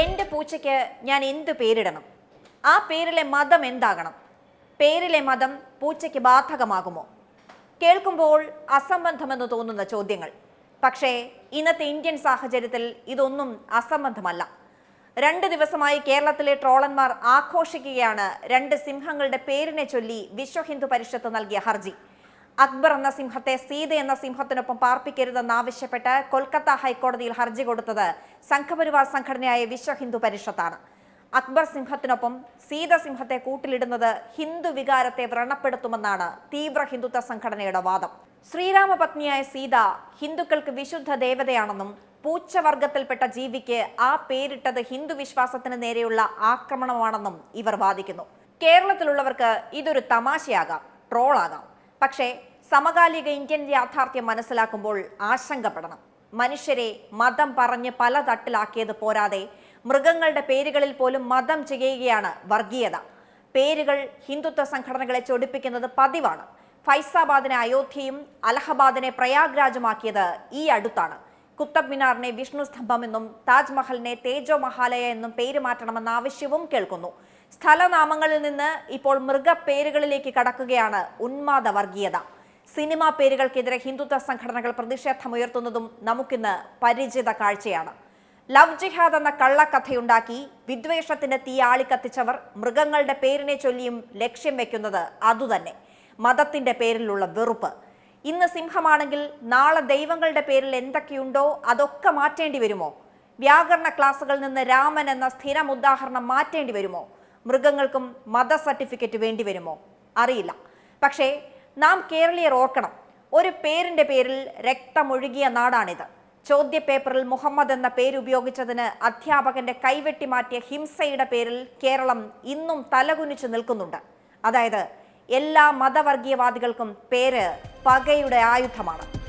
എന്റെ പൂച്ചയ്ക്ക് ഞാൻ എന്ത് പേരിടണം? ആ പേരിലെ മതം എന്താകണം? പേരിലെ മതം പൂച്ചയ്ക്ക് ബാധകമാകുമോ? കേൾക്കുമ്പോൾ അസംബന്ധമെന്ന് തോന്നുന്ന ചോദ്യങ്ങൾ. പക്ഷേ ഇന്നത്തെ ഇന്ത്യൻ സാഹചര്യത്തിൽ ഇതൊന്നും അസംബന്ധമല്ല. രണ്ട് ദിവസമായി കേരളത്തിലെ ട്രോളന്മാർ ആഘോഷിക്കുകയാണ് രണ്ട് സിംഹങ്ങളുടെ പേരിനെ ചൊല്ലി വിശ്വ ഹിന്ദു പരിഷത്ത് നൽകിയ ഹർജി. അക്ബർ എന്ന സിംഹത്തെ സീത എന്ന സിംഹത്തിനൊപ്പം പാർപ്പിക്കരുതെന്നാവശ്യപ്പെട്ട് കൊൽക്കത്ത ഹൈക്കോടതിയിൽ ഹർജി കൊടുത്തത് സംഘപരിവാർ സംഘടനയായ വിശ്വ ഹിന്ദു പരിഷത്താണ്. അക്ബർ സിംഹത്തിനൊപ്പം സീത സിംഹത്തെ കൂട്ടിലിടുന്നത് ഹിന്ദു വികാരത്തെ വ്രണപ്പെടുത്തുമെന്നാണ് തീവ്ര ഹിന്ദുത്വ സംഘടനയുടെ വാദം. ശ്രീരാമപത്നിയായ സീത ഹിന്ദുക്കൾക്ക് വിശുദ്ധ ദേവതയാണെന്നും പൂച്ചവർഗത്തിൽപ്പെട്ട ജീവിക്ക് ആ പേരിട്ടത് ഹിന്ദു വിശ്വാസത്തിന് നേരെയുള്ള ആക്രമണമാണെന്നും ഇവർ വാദിക്കുന്നു. കേരളത്തിലുള്ളവർക്ക് ഇതൊരു തമാശയാകാം ട്രോളാകാം. പക്ഷേ സമകാലിക ഇന്ത്യൻ യാഥാർത്ഥ്യം മനസ്സിലാക്കുമ്പോൾ ആശങ്കപ്പെടണം. മനുഷ്യരെ മതം പറഞ്ഞ് പല തട്ടിലാക്കിയത് പോരാതെ മൃഗങ്ങളുടെ പേരുകളിൽ പോലും മതം ചെയ്യുകയാണ് വർഗീയത. പേരുകൾ ഹിന്ദുത്വ സംഘടനകളെ ചൊടിപ്പിക്കുന്നത് പതിവാണ്. ഫൈസാബാദിനെ അയോധ്യയും അലഹബാദിനെ പ്രയാഗ്രാജുമാക്കിയത് ഈ അടുത്താണ്. കുത്തബ് മിനാറിനെ വിഷ്ണു സ്തംഭമെന്നും താജ്മഹലിനെ തേജോ മഹാലയ എന്നും പേര് മാറ്റണമെന്ന ആവശ്യവും കേൾക്കുന്നു. സ്ഥലനാമങ്ങളിൽ നിന്ന് ഇപ്പോൾ മൃഗപ്പേരുകളിലേക്ക് കടക്കുകയാണ് ഉന്മാദ വർഗീയത. സിനിമാ പേരുകൾക്കെതിരെ ഹിന്ദുത്വ സംഘടനകൾ പ്രതിഷേധമുയർത്തുന്നതും നമുക്കിന്ന് പരിചിത കാഴ്ചയാണ്. ലവ് ജിഹാദ് എന്ന കള്ളക്കഥയുണ്ടാക്കി വിദ്വേഷത്തിന്റെ തീ ആളിക്കത്തിച്ചവർ മൃഗങ്ങളുടെ പേരിനെ ചൊല്ലിയും ലക്ഷ്യം വെക്കുന്നത് അതുതന്നെ മതത്തിന്റെ പേരിലുള്ള വെറുപ്പ്. ഇന്ന് സിംഹമാണെങ്കിൽ നാളെ ദൈവങ്ങളുടെ പേരിൽ എന്തൊക്കെയുണ്ടോ അതൊക്കെ മാറ്റേണ്ടി വരുമോ? വ്യാകരണ ക്ലാസ്സുകളിൽ നിന്ന് രാമൻ എന്ന സ്ഥിരം ഉദാഹരണം മാറ്റേണ്ടി വരുമോ? മൃഗങ്ങൾക്കും മത സർട്ടിഫിക്കറ്റ് വേണ്ടി വരുമോ? അറിയില്ല. പക്ഷേ നാം കേരളീയർ ഓർക്കണം. ഒരു പേരിന്റെ പേരിൽ രക്തമൊഴുകിയ നാടാണിത്. ചോദ്യപേപ്പറിൽ മുഹമ്മദ് എന്ന പേരുപയോഗിച്ചതിന് അധ്യാപകന്റെ കൈവെട്ടി മാറ്റിയ ഹിംസയുടെ പേരിൽ കേരളം ഇന്നും തലകുനിച്ചു നിൽക്കുന്നുണ്ട്. അതായത് എല്ലാ മതവർഗീയവാദികൾക്കും പേര് പകയുടെ ആയുധമാണ്.